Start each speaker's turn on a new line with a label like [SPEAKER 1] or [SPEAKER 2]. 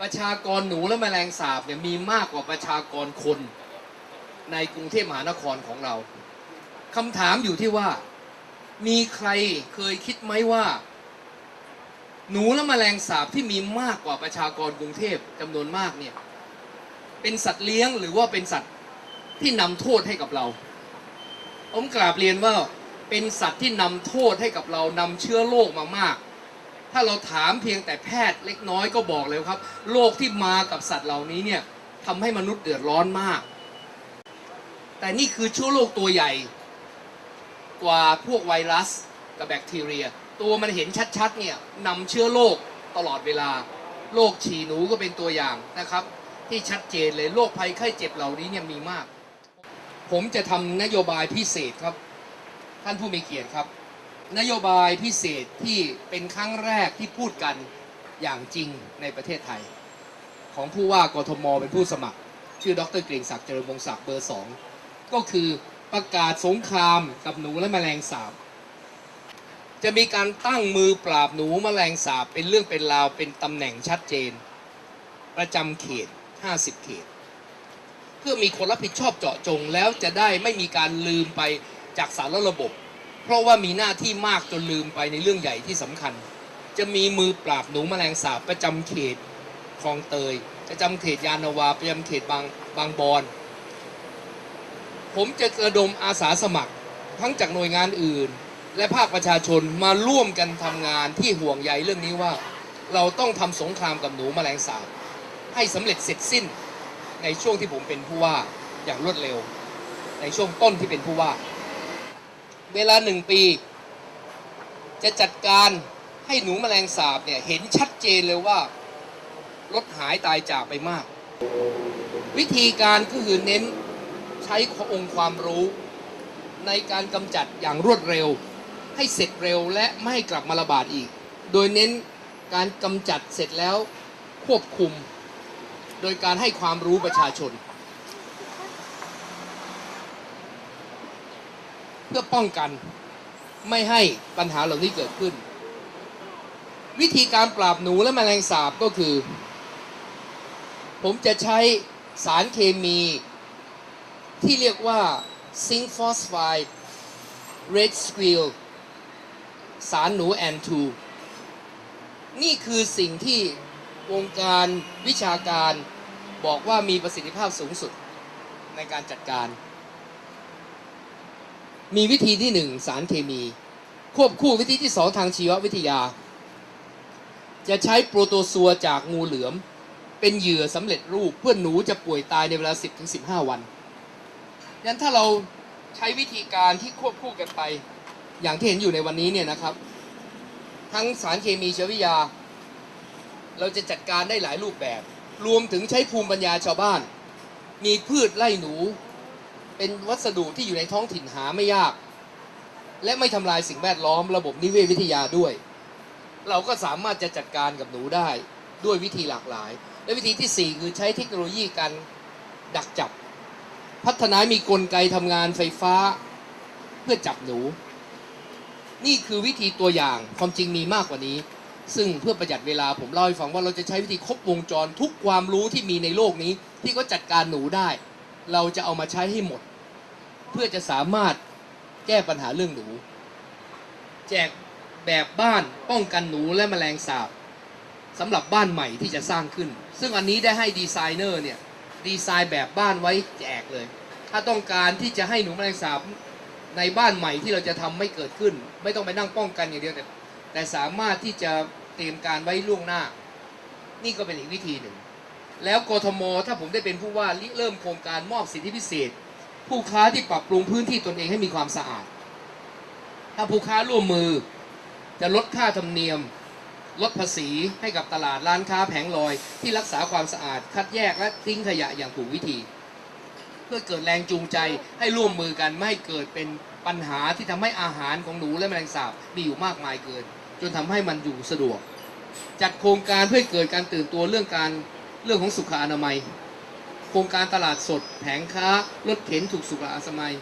[SPEAKER 1] ประชากรหนูและแมลงสาบเนี่ยมีมากกว่าประชากรคนในกรุงเทพมหานครของเราคำถามอยู่ที่ว่า มีใครเคยคิดไหมว่า หนูและแมลงสาบที่มีมากกว่าประชากรกรุงเทพจำนวนมากเนี่ยเป็นสัตว์เลี้ยงหรือว่าเป็นสัตว์ที่นำโทษให้กับเรา ผมกราบเรียนว่าเป็นสัตว์ที่นำโทษให้กับเรานำเชื้อโรคมามาก ถ้าเราถามเพียงแต่แพทย์เล็กน้อยก็บอกเลยครับ โรคที่มากับสัตว์เหล่านี้เนี่ยทำให้มนุษย์เดือดร้อนมาก แต่นี่คือเชื้อโรคตัวใหญ่กว่าพวกไวรัสกับแบคทีเรีย ตัวมันเห็นชัดๆเนี่ยนำเชื้อโรคตลอดเวลาโรคฉี่หนูก็เป็นตัวอย่างนะครับ ที่ชัดเจนเลยโรคภัยไข้เจ็บเหล่านี้เนี่ยมีมาก ผมจะทำนโยบายพิเศษครับ ท่านผู้มีเกียรติครับ นโยบายพิเศษที่เป็นครั้งแรกที่พูดกันอย่างจริงในประเทศไทย ของผู้ว่ากทมเป็นผู้สมัคร ชื่อดรเกรียงศักดิ์เจริญวงศักดิ์เบอร์สองก็คือประกาศสงครามกับหนูและแมลงสาบ จะมีการตั้งมือปราบหนูแมลงสาบเป็นเรื่องเป็นราวเป็นตำแหน่งชัดเจน ประจำเขต 50 เขต เพื่อมีคนรับผิดชอบเจาะจงแล้วจะได้ไม่มีการลืมไปจากสารระบบ เพราะว่ามีหน้าที่มากจนลืมไปในเรื่องใหญ่ที่สำคัญ จะมีมือปราบหนูแมลงสาบประจำเขตคลองเตย ประจำเขตยานาวาประจำเขตบางบางบอนผมจะระดมอาสาสมัครทั้งจากหน่วยงานอื่น และภาคประชาชนมาร่วมกันทำงานที่ห่วงใยเรื่องนี้ว่า เราต้องทำสงครามกับหนูแมลงสาบให้สำเร็จเสร็จสิ้นในช่วงที่ผมเป็นผู้ว่าอย่างรวดเร็ว ในช่วงต้นที่เป็นผู้ว่า เวลาหนึ่งปี จะจัดการให้หนูแมลงสาบเนี่ยเห็นชัดเจนเลยว่าลดหายตายจากไปมาก วิธีการก็คือเน้นใช้องค์ความรู้ ในการกำจัดอย่างรวดเร็ว ให้เสร็จเร็วและไม่ให้กลับมาระบาดอีก โดยเน้นการกำจัดเสร็จแล้วควบคุม โดยการให้ความรู้ประชาชน เพื่อป้องกัน ไม่ให้ปัญหาเหล่านี้เกิดขึ้น วิธีการปราบหนูและแมลงสาบก็คือ ผมจะใช้สารเคมีที่เรียกว่าซิงค์ฟอสไฟด์เรดสควิลสารหนูแอนทูนี่คือสิ่งที่วงการวิชาการบอกว่ามีประสิทธิภาพสูงสุดในการจัดการ มีวิธีที่หนึ่งสารเคมี ควบคู่วิธีที่สองทางชีววิทยา จะใช้โปรโตซัวจากงูเหลือม เป็นเหยื่อสำเร็จรูปเพื่อหนูจะป่วยตายในเวลา 10-15 วันยันถ้าเราใช้วิธีการที่ควบคู่กันไป อย่างที่เห็นอยู่ในวันนี้เนี่ยนะครับ ทั้งสารเคมีชีววิทยา เราจะจัดการได้หลายรูปแบบ รวมถึงใช้ภูมิปัญญาชาวบ้าน มีพืชไล่หนู เป็นวัสดุที่อยู่ในท้องถิ่นหาไม่ยาก และไม่ทำลายสิ่งแวดล้อมระบบนิเวศวิทยาด้วย เราก็สามารถจะจัดการกับหนูได้ด้วยวิธีหลากหลาย และวิธีที่ 4 คือใช้เทคโนโลยีการดักจับ พัฒนามีกลไกทำงานไฟฟ้า เพื่อจับหนู นี่คือวิธีตัวอย่างความจริงมีมากกว่านี้ ซึ่งเพื่อประหยัดเวลาผมเล่าให้ฟังว่าเราจะใช้วิธีครบวงจรทุกความรู้ที่มีในโลกนี้ ที่เขาจัดการหนูได้ เราจะเอามาใช้ให้หมด เพื่อจะสามารถแก้ปัญหาเรื่องหนู แจกแบบบ้านป้องกันหนูและแมลงสาบสำหรับบ้านใหม่ที่จะสร้างขึ้น ซึ่งอันนี้ได้ให้ดีไซเนอร์เนี่ยดีไซน์แบบบ้านไว้แจกเลย ถ้าต้องการที่จะให้หนูแมลงสาบในบ้านใหม่ที่เราจะทำไม่เกิดขึ้น ไม่ต้องไปนั่งป้องกันอย่างเดียวแต่แต่สามารถที่จะเตรียมการไว้ล่วงหน้า นี่ก็เป็นอีกวิธีหนึ่ง แล้วกทมถ้าผมได้เป็นผู้ว่าเริ่มโครงการมอบสิทธิพิเศษ ผู้ค้าที่ปรับปรุงพื้นที่ตนเองให้มีความสะอาด ถ้าผู้ค้าร่วมมือ จะลดค่าธรรมเนียม ลดภาษีให้กับตลาดร้านค้าแผงลอย ที่รักษาความสะอาด คัดแยกและทิ้งขยะอย่างถูกวิธี เพื่อเกิดแรงจูงใจให้ร่วมมือกันไม่ให้เกิดเป็นปัญหาที่ทำให้อาหารของหนูและแมลงสาบมีอยู่มากมายเกิน จนทำให้มันอยู่สะดวก จัดโครงการเพื่อเกิดการตื่นตัวเรื่องการเรื่องของสุขอนามัย โครงการตลาดสด แผงค้ารถเข็นถูกสุขอสมัย